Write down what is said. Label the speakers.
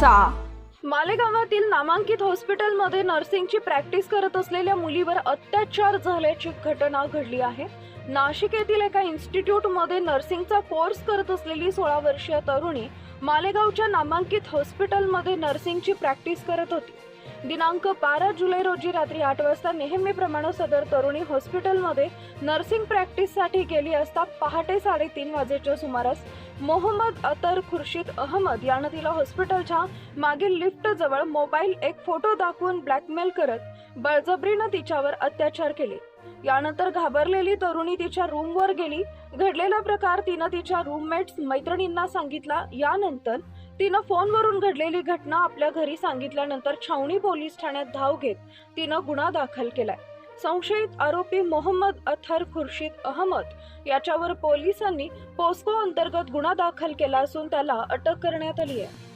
Speaker 1: वाचा
Speaker 2: मालेगावातील नामांकित हॉस्पिटलमध्ये नर्सिंगची प्रॅक्टिस करत असलेल्या मुलीवर अत्याचार झाल्याची घटना घडली आहे. नाशिक येथील एका इन्स्टिट्यूटमध्ये नर्सिंगचा कोर्स करत असलेली सोळा वर्षीय तरुणी मालेगावच्या नामांकित हॉस्पिटलमध्ये नर्सिंगची प्रॅक्टिस करत होती. दिनांक बारा जुलै रोजी रात्री आठ वाजता नेहमीप्रमाणे सदर तरुणी हॉस्पिटलमध्ये नर्सिंग प्रॅक्टिससाठी गेली असता पहाटे साडेतीन वाजेच्या सुमारास मोहम्मद अतर खुर्शीद अहमद यानं तिला हॉस्पिटलच्या मागील लिफ्ट जवळ मोबाईल एक फोटो दाखवून ब्लॅकमेल करत बळजबरीनं तिच्यावर अत्याचार केले. यानंतर घाबरलेली तरुणी तिच्या रूमवर गेली. घडलेला प्रकार तिनं तिच्या रूममेट्स मैत्रिणींना सांगितला. यानंतर तिनं फोनवरून घडलेली घटना आपल्या घरी सांगितल्यानंतर छावणी पोलीस ठाण्यात धाव घेत तिनं गुन्हा दाखल केलाय. संशयित आरोपी मोहम्मद अथर खुर्शीद अहमद याच्यावर पोलिसांनी पोस्को अंतर्गत गुन्हा दाखल केला असून त्याला अटक करण्यात आली आहे.